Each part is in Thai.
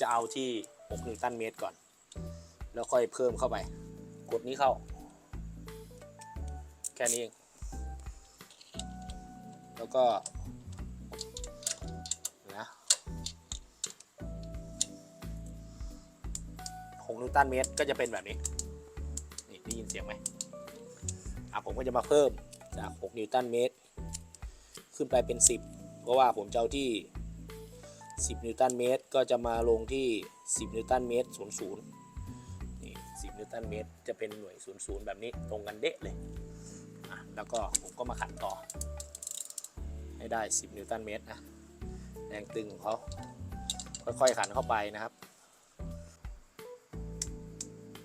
จะเอาที่6นิวตันเมตรก่อน แล้วค่อยเพิ่มเข้าไป กดนี้เข้า แค่นี้เองแล้วก็นะ6นิวตันเมตรก็จะเป็นแบบนี้ นี่ได้ยินเสียงไหมอะผมก็จะมาเพิ่มจาก 6 นิวตันเมตร ขึ้นไปเป็น 10 เพราะว่าผมจะเอาที่ 10 นิวตันเมตร ก็จะมาลงที่ 10 นิวตันเมตร 00 นี่ 10 นิวตันเมตร จะเป็นหน่วย 00 แบบนี้ตรงกันเดะเลยอะแล้วก็ผมก็มาขันต่อ ให้ได้ 10 นิวตันเมตรนะแรงตึงของเขาค่อยๆขันเข้าไปนะครับ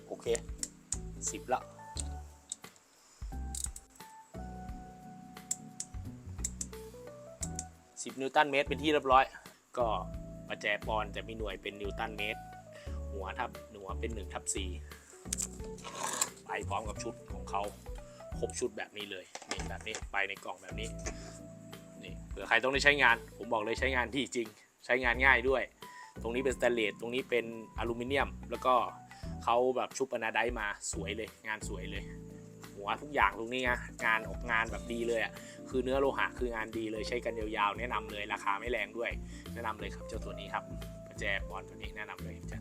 โอเค 10 ละ10 นิวตันเมตรเป็นที่เรียบร้อย ก็ประแจปอนจะมีหน่วยเป็นนิวตันเมตร หัวทับหัวเป็น1ทับ4ไปพร้อมกับชุดของเขาครบชุดแบบนี้เลยนี่แบบนี้ไปในกล่องแบบนี้นี่เผื่อใครต้องได้ใช้งาน ผมบอกเลยใช้งานที่จริง ใช้งานง่ายด้วย ตรงนี้เป็นสแตนเลสตรงนี้เป็นอลูมิเนียม แล้วก็เขาแบบชุบอนาไดมาสวยเลยงานสวยเลย หัวทุกอย่างตรงนี้นะงานออกงานแบบดีเลยอะคือเนื้อโลหะคืองานดีเลยใช้กันยาวๆ แนะนำเลยราคาไม่แรงด้วย แนะนำเลยครับเจ้าตัวนี้ครับประแจบอลตัวนี้แนะนำเลยจะ